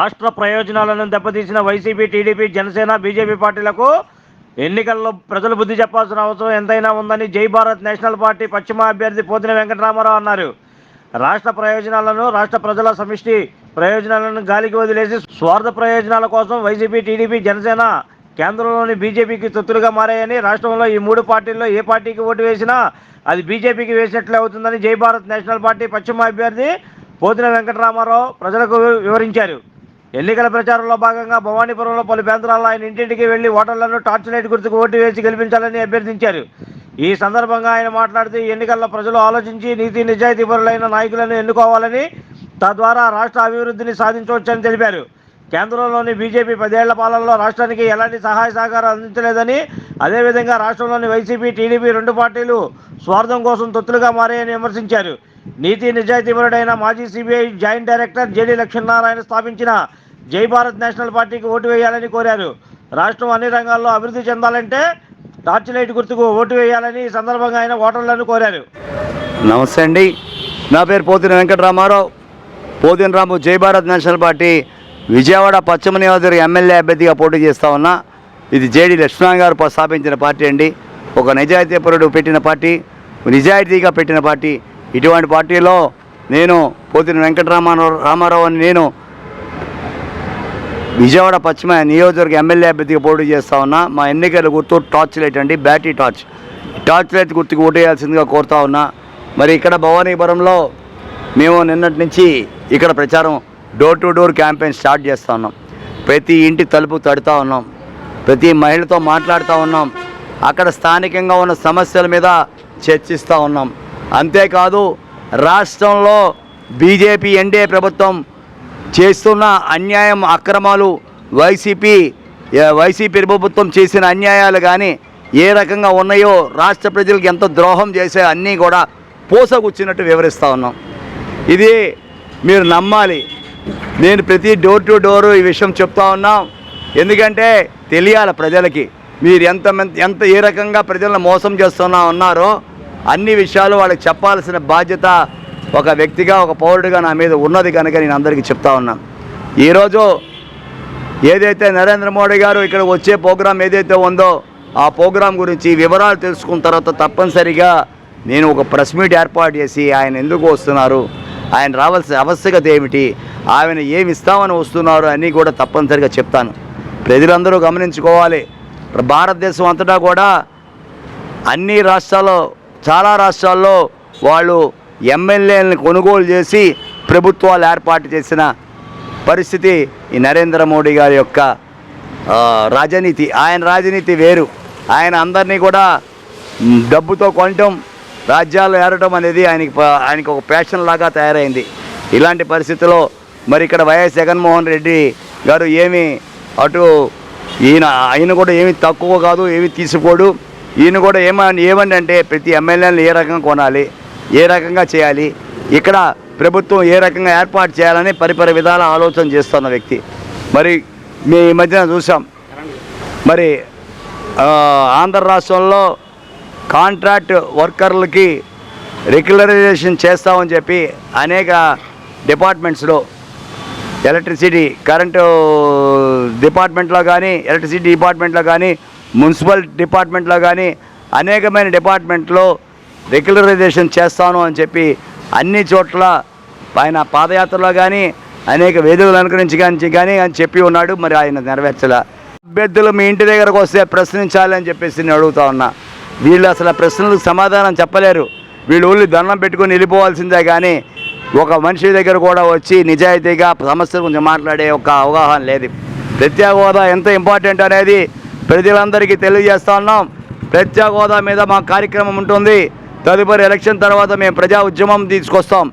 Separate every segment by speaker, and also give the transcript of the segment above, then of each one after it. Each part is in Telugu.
Speaker 1: రాష్ట్ర ప్రయోజనాలను దెబ్బతీసిన వైసీపీ టీడీపీ జనసేన బీజేపీ పార్టీలకు ఎన్నికల్లో ప్రజలు బుద్ధి చెప్పాల్సిన అవసరం ఎంతైనా ఉందని జై భారత్ నేషనల్ పార్టీ పశ్చిమ అభ్యర్థి పోతిన వెంకటరామారావు అన్నారు. రాష్ట్ర ప్రయోజనాలను రాష్ట్ర ప్రజల సమిష్టి ప్రయోజనాలను గాలికి వదిలేసి స్వార్థ ప్రయోజనాల కోసం వైసీపీ టీడీపీ జనసేన కేంద్రంలోని బీజేపీకి తొత్తులుగా మారాయని రాష్ట్రంలో ఈ మూడు పార్టీల్లో ఏ పార్టీకి ఓటు వేసినా అది బీజేపీకి వేసినట్లే అవుతుందని జై భారత్ నేషనల్ పార్టీ పశ్చిమ అభ్యర్థి పోతిన వెంకటరామారావు ప్రజలకు వివరించారు. ఎన్నికల ప్రచారంలో భాగంగా భవానీపురంలో పలు ప్రాంతాల్లో ఆయన ఇంటింటికి వెళ్ళి ఓటర్లను టార్చ్ లైట్ గుర్తుకు ఓటు వేసి గెలిపించాలని అభ్యర్థించారు. ఈ సందర్భంగా ఆయన మాట్లాడుతూ ఎన్నికల్లో ప్రజలు ఆలోచించి నీతి నిజాయితీపరులైన నాయకులను ఎన్నుకోవాలని తద్వారా రాష్ట్ర అభివృద్ధిని సాధించవచ్చని తెలిపారు. కేంద్రంలోని బీజేపీ పదేళ్ళ పాలనలో రాష్ట్రానికి ఎలాంటి సహాయ సహకారం అందించలేదని అదేవిధంగా రాష్ట్రంలోని వైసీపీ టీడీపీ రెండు పార్టీలు స్వార్థం కోసం తొత్తులుగా మారాయని విమర్శించారు. నీతి నిజాయితీపరుడైన మాజీ CBI joint director JD Lakshminarayana స్థాపించిన జై భారత్ నేషనల్ పార్టీకి ఓటు వేయాలని కోరారు. రాష్ట్రం అన్ని రంగాల్లో అభివృద్ధి చెందాలంటే టార్చ్ లైట్ గుర్తుకు ఓటు వేయాలని ఈ సందర్భంగా ఆయన ఓటర్లను కోరారు.
Speaker 2: నమస్తే అండి. నా పేరు పోతిన వెంకటరామారావు. పోతిన రాము జై భారత్ నేషనల్ పార్టీ విజయవాడ పశ్చిమ నియోజకవర్గ ఎమ్మెల్యే అభ్యర్థిగా పోటీ చేస్తా ఉన్నా. ఇది జేడి లక్ష్మణ్ గారు స్థాపించిన పార్టీ అండి. ఒక నిజాయితీపరుడు పెట్టిన పార్టీ నిజాయితీగా పెట్టిన పార్టీ. ఇటువంటి పార్టీలో నేను పోతిన వెంకటరామారావు రామారావు అని నేను విజయవాడ పశ్చిమ నియోజకవర్గ ఎమ్మెల్యే అభ్యర్థిగా పోటీ చేస్తా ఉన్నా మా ఎన్నికల గుర్తు టార్చ్ లైట్ అండి బ్యాటరీ టార్చ్ టార్చ్ లైట్ గుర్తుకు ఓటేయాల్సిందిగా కోరుతా ఉన్నా. మరి ఇక్కడ భవానీపురంలో మేము నిన్నటి నుంచి ఇక్కడ ప్రచారం door to door campaign start చేస్తూ ఉన్నాం. ప్రతి ఇంటి తలుపు తడుతూ ఉన్నాం. ప్రతి మహిళతో మాట్లాడుతూ ఉన్నాం. అక్కడ స్థానికంగా ఉన్న సమస్యల మీద చర్చిస్తూ ఉన్నాం. అంతేకాదు రాష్ట్రంలో బీజేపీ ఎన్డీఏ ప్రభుత్వం చేస్తున్న అన్యాయం అక్రమాలు వైసీపీ వైసీపీ ప్రభుత్వం చేసిన అన్యాయాలు కానీ ఏ రకంగా ఉన్నాయో రాష్ట్ర ప్రజలకు ఎంత ద్రోహం చేసే అన్నీ కూడా పూసగుచ్చినట్టు వివరిస్తూ ఉన్నాం. ఇది మీరు నమ్మాలి. నేను ప్రతి డోర్ టు డోర్ ఈ విషయం చెప్తా ఉన్నాం. ఎందుకంటే తెలియాలి ప్రజలకి. మీరు ఎంత ఎంత ఏ రకంగా ప్రజలను మోసం చేస్తున్నా ఉన్నారో అన్ని విషయాలు వాళ్ళకి చెప్పాల్సిన బాధ్యత ఒక వ్యక్తిగా ఒక పౌరుడిగా నా మీద ఉన్నది కనుక నేను అందరికీ చెప్తా ఉన్నాను ఈరోజు ఏదైతే నరేంద్ర మోడీ గారు ఇక్కడ వచ్చే ప్రోగ్రాం ఏదైతే ఉందో ఆ ప్రోగ్రాం గురించి వివరాలు తెలుసుకున్న తర్వాత తప్పనిసరిగా నేను ఒక ప్రెస్ మీట్ ఏర్పాటు చేసి ఆయన ఎందుకు వస్తున్నారు ఆయన రావాల్సిన ఆవశ్యకత ఏమిటి ఆయన ఏమి ఇస్తామని వస్తున్నారు అని కూడా తప్పనిసరిగా చెప్తాను. ప్రజలందరూ గమనించుకోవాలి. భారతదేశం అంతటా కూడా అన్ని రాష్ట్రాల్లో చాలా రాష్ట్రాల్లో వాళ్ళు ఎమ్మెల్యేలను కొనుగోలు చేసి ప్రభుత్వాలు ఏర్పాటు చేసిన పరిస్థితి ఈ నరేంద్ర మోడీ గారి యొక్క రాజనీతి. ఆయన రాజనీతి వేరు. ఆయన అందరినీ కూడా డబ్బుతో కొనటం రాజ్యాలు ఏరటం అనేది ఆయనకి ఆయనకు ఒక ప్యాషన్ లాగా తయారైంది. ఇలాంటి పరిస్థితిలో మరి ఇక్కడ వైఎస్ జగన్మోహన్ రెడ్డి గారు ఏమి అటు ఈయన ఆయన కూడా ఏమి తక్కువ కాదు ఏమి తీసుకోడు. ఈయన కూడా ఏమని ఏమంటే ప్రతి ఎమ్మెల్యేలను ఏ రకంగా కొనాలి? ఏ రకంగా చేయాలి? ఇక్కడ ప్రభుత్వం ఏ రకంగా ఏర్పాటు చేయాలని పరిపరి విధాల ఆలోచన చేస్తున్న వ్యక్తి. మరి మీ ఈ మధ్యన చూసాం మరి ఆంధ్ర రాష్ట్రంలో కాంట్రాక్ట్ వర్కర్లకి రెగ్యులరైజేషన్ చేస్తామని చెప్పి అనేక డిపార్ట్మెంట్స్లో ఎలక్ట్రిసిటీ కరెంటు డిపార్ట్మెంట్లో కానీ ఎలక్ట్రిసిటీ డిపార్ట్మెంట్లో కానీ మున్సిపల్ డిపార్ట్మెంట్లో కానీ అనేకమైన డిపార్ట్మెంట్లో రెగ్యులరైజేషన్ చేస్తాను అని చెప్పి అన్ని చోట్ల ఆయన పాదయాత్రలో కానీ అనేక వేదికలు అనుకరించి కానీ కానీ అని చెప్పి ఉన్నాడు. మరి ఆయన నెరవేర్చలే. అభ్యర్థులు మీ ఇంటి దగ్గరకు వస్తే ప్రశ్నించాలి అని చెప్పేసి నేను అడుగుతా ఉన్నా. వీళ్ళు అసలు ప్రశ్నలకు సమాధానం చెప్పలేరు. వీళ్ళు ఊళ్ళు దండం పెట్టుకొని వెళ్ళిపోవాల్సిందే కానీ ఒక మనిషి దగ్గర కూడా వచ్చి నిజాయితీగా సమస్యల గురించి మాట్లాడే ఒక అవగాహన లేదు. ప్రత్యేక హోదా ఎంత ఇంపార్టెంట్ అనేది ప్రజలందరికీ తెలియజేస్తా ఉన్నాం. ప్రత్యేక హోదా మీద మా కార్యక్రమం ఉంటుంది. తదుపరి ఎలక్షన్ తర్వాత మేము ప్రజా ఉద్యమం తీసుకొస్తాం.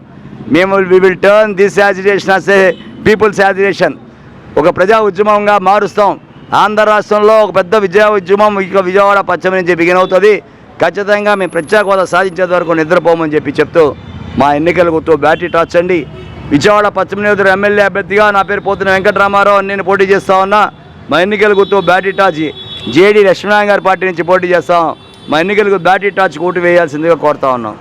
Speaker 2: మేము we will turn this agitation as a people's agitation. ఒక ప్రజా ఉద్యమంగా మారుస్తాం. ఆంధ్ర రాష్ట్రంలో ఒక పెద్ద విజయ ఉద్యమం ఇక విజయవాడ పశ్చిమ నుంచి బిగిన్ అవుతుంది. ఖచ్చితంగా మేము ప్రత్యేక హోదా సాధించేంత వరకు నిద్రపోమని చెప్పి చెప్తూ మా ఎన్నికల గుర్తు బ్యాటరీ టార్చండి విజయవాడ పశ్చిమ నియోజకవర్గ ఎమ్మెల్యే అభ్యర్థిగా నా పేరు పోతున్న వెంకటరామారావు నేను పోటీ చేస్తా ఉన్నా. మా ఎన్నికల గుర్తు బ్యాటరీ టాచి జేడీ లక్ష్మీనారాయణ గారి పార్టీ నుంచి పోటీ చేస్తాం మా ఎన్నికలకు బ్యాటరీ టార్చ్ ఓటు వేయాల్సిందిగా కోరుతా ఉన్నాం.